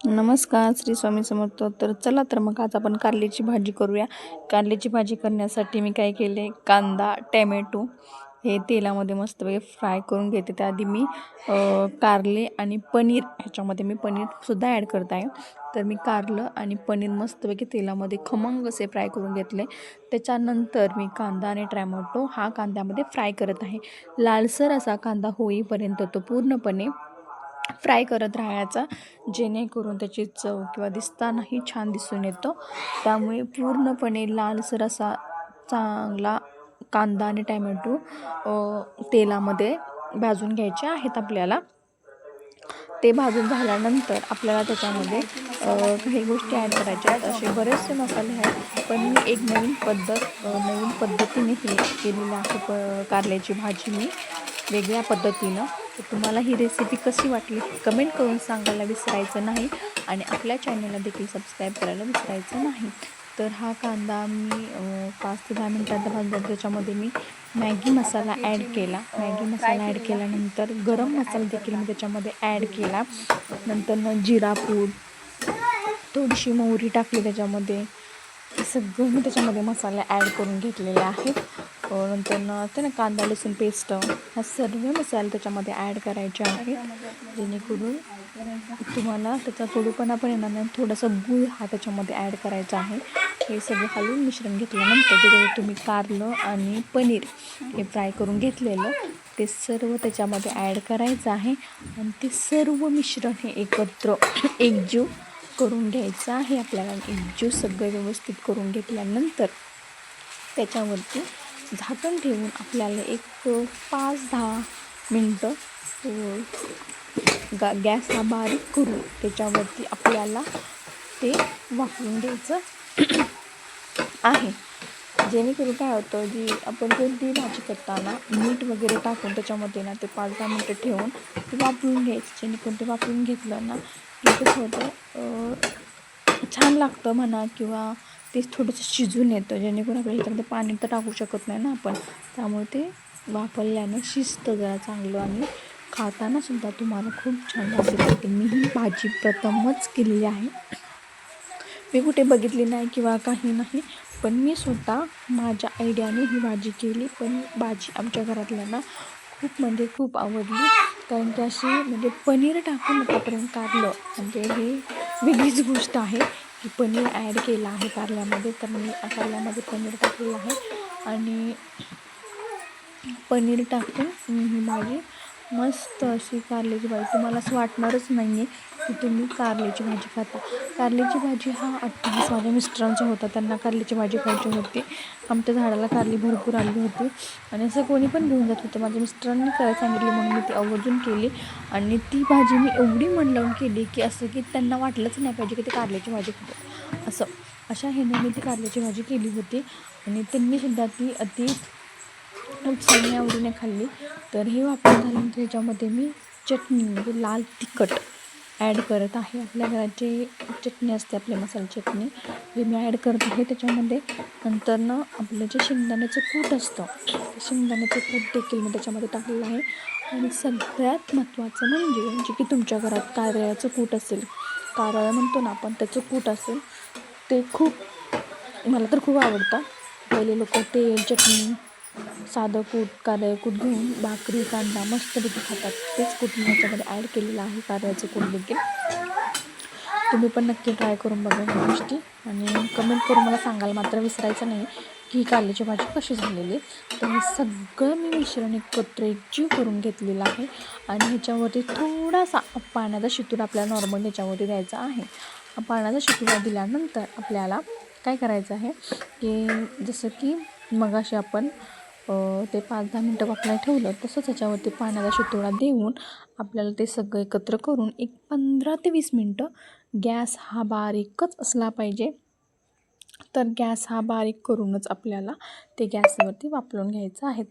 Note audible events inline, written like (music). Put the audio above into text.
नमस्कार श्री स्वामी समर्थ. तर चला तर मग आज आपण कारल्याची भाजी करूया. कारल्याची भाजी करण्यासाठी मी काय केले? कांदा टॅमॅटो हे तेलामध्ये मस्तपैकी फ्राय करून घेते. त्याआधी मी कारले आणि पनीर ह्याच्यामध्ये मी पनीरसुद्धा ॲड करत आहे. तर मी कारलं आणि पनीर मस्तपैकी तेलामध्ये खमंग असे फ्राय करून घेतले. त्याच्यानंतर मी कांदा आणि टॅमॅटो हा कांद्यामध्ये फ्राय करत आहे. लालसर असा कांदा होईपर्यंत तो पूर्णपणे फ्राय करत राहायचा. जेणेकरून त्याची चव किंवा दिसतानाही छान दिसून येतो. त्यामुळे पूर्णपणे लालसर असा चांगला कांदा आणि टॅमॅटो तेलामध्ये भाजून घ्यायचे आहेत आपल्याला. ते भाजून झाल्यानंतर आपल्याला त्याच्यामध्ये काही गोष्टी ॲड करायच्या आहेत. असे बरेचसे मसाले आहेत. पण मी एक नवीन पद्धत नवीन पद्धतीने हे केलेलं आहे. प कारल्याची भाजी मी. वेगळ्या पद्धतीनं. तर तुम्हाला ही रेसिपी कशी वाटली कमेंट करून सांगायला विसरायचं नाही. आणि आपल्या चॅनलला देखील सबस्क्राईब करायला विसरायचं नाही. तर हा कांदा मी पाच ते दहा मिनटात भाजला. त्याच्यामध्ये मी मॅगी मसाला ॲड केला. मॅगी मसाला ॲड केल्यानंतर गरम मसाला देखील मी त्याच्यामध्ये ॲड केला. नंतर जिरा पूड थोडीशी मोहरी टाकली त्याच्यामध्ये. सगळं मी त्याच्यामध्ये मसाले ॲड करून घेतलेले आहेत हो, नंतर न ते ना कांदा लसूण पेस्ट ह्या सर्व मसाले त्याच्यामध्ये ॲड करायचे आहेत. जेणेकरून तुम्हाला त्याचा कडूपणा पण येणार नाही. थोडासा गूळ हा त्याच्यामध्ये ॲड करायचा आहे. हे सगळं हलवून मिश्रण घेतल्यानंतर जे तुम्ही कारलं आणि पनीर हे फ्राय करून घेतलेलं ते सर्व त्याच्यामध्ये ॲड करायचं आहे. आणि ते सर्व मिश्रण हे एकत्र एकजीव करून घ्यायचं आहे. आपल्याला एकजीव सगळं व्यवस्थित करून घेतल्यानंतर त्याच्यावरती झाकण ठेवून आपल्याला एक पाच दहा मिनटं अ, गा गॅस हा बारीक करून त्याच्यावरती आपल्याला ते वापरून द्यायचं (clears throat) आहे. जेणेकरून काय होतं जी आपण कोणतीही भाजी करताना मीठ वगैरे टाकून त्याच्यामध्ये ना ते पाच दहा मिनटं ठेवून ते वापरून घ्यायचं. जेणेकरून ते वापरून घेतलं ना की कसं होतं छान लागतं म्हणा किंवा ते थोडंसं शिजून येतं जेणेकरून आपल्या ह्याच्यामध्ये पाणी तर टाकू शकत नाही ना आपण. त्यामुळे ते वापरल्यानं शिजतं जरा चांगलं आणि खाताना सुद्धा तुम्हाला खूप छान लागते मी ही भाजी प्रथमच केलेली आहे. मी कुठे बघितली नाही किंवा काही नाही पण मी स्वतः माझ्या आयडियाने ही भाजी केली. पण भाजी आमच्या घरातल्यांना खूप म्हणजे खूप आवडली. कारण की अशी म्हणजे पनीर टाकून आतापर्यंत काढलं म्हणजे हे वेगळीच गोष्ट आहे. की पनीर ॲड केलं आहे कारल्यामध्ये तर मी कारल्यामध्ये पनीर टाकलेलं आहे. आणि पनीर टाकून ही भाजी मस्त अशी कारल्याची भाजी. तुम्हाला असं वाटणारच नाही आहे की तुम्ही कारल्याची भाजी खाता. कारल्याची भाजी हा अट्टहास माझ्या मिस्टरांचा होता. त्यांना कारल्याची भाजी खायची होती. आमच्या झाडाला कारली भरपूर आली होती. आणि असं कोणी पण घेऊन जात होतं. माझ्या मिस्टरांनी करायला सांगितली म्हणून मी ती आवर्जून केली आणि ती भाजी मी एवढी मन लावून केली की असं की त्यांना वाटलंच नाही पाहिजे की ते कारल्याची भाजी खातो असं. अशा ह्याने मी ती कारल्याची भाजी केली होती. आणि त्यांनीसुद्धा ती अति उत्साहाने आवडीने खाल्ली. तर हे वापरून झाल्यानंतर त्याच्यामध्ये मी चटणी म्हणजे लाल तिखट ॲड करत आहे. आपल्या घराची चटणी असते आपली मसाला चटणी हे मी ॲड करत आहे त्याच्यामध्ये नंतर ना आपलं जे शेंगदाण्याचं कूट असतं ते शेंगदाण्याचं कूट देखील मी त्याच्यामध्ये टाकलेलं आहे. आणि सगळ्यात महत्त्वाचं म्हणजे म्हणजे की तुमच्या घरात कारळ्याचं कूट असेल कारळं म्हणतो ना आपण त्याचं कूट असेल ते खूप मला तर खूप आवडतं. पहिले लोक तेल चटणी साधं कूट कारळे कूट घेऊन भाकरी कांदा मस्तपैकी खातात. तेच कूट मी ह्याच्यामध्ये ॲड केलेलं आहे कारळ्याचं कूट देखील. तुम्ही पण नक्की ट्राय करून बघा ह्या गोष्टी. आणि कमेंट करून मला सांगाल मात्र विसरायचं नाही की ही कारल्याची भाजी कशी झालेली तर हे सगळं मी मिश्रण एकत्र एकजीव करून घेतलेलं आहे. आणि ह्याच्यावरती थोडासा पाण्याचा शितूर आपल्याला नॉर्मल ह्याच्यावरती द्यायचा आहे. पाण्याचा शितूर दिल्यानंतर आपल्याला काय करायचं आहे की जसं की मगाशी आपण ते पाच दहा मिनटं वापरायला ठेवलं तसंच ह्याच्यावरती पाण्याचा शितोळा देऊन आपल्याला ते सगळं एकत्र करून एक पंधरा ते वीस मिनटं गॅस हा बारीकच असला पाहिजे. तर गॅस हा बारीक करूनच आपल्याला ते गॅसवरती वापरून घ्यायचं आहे.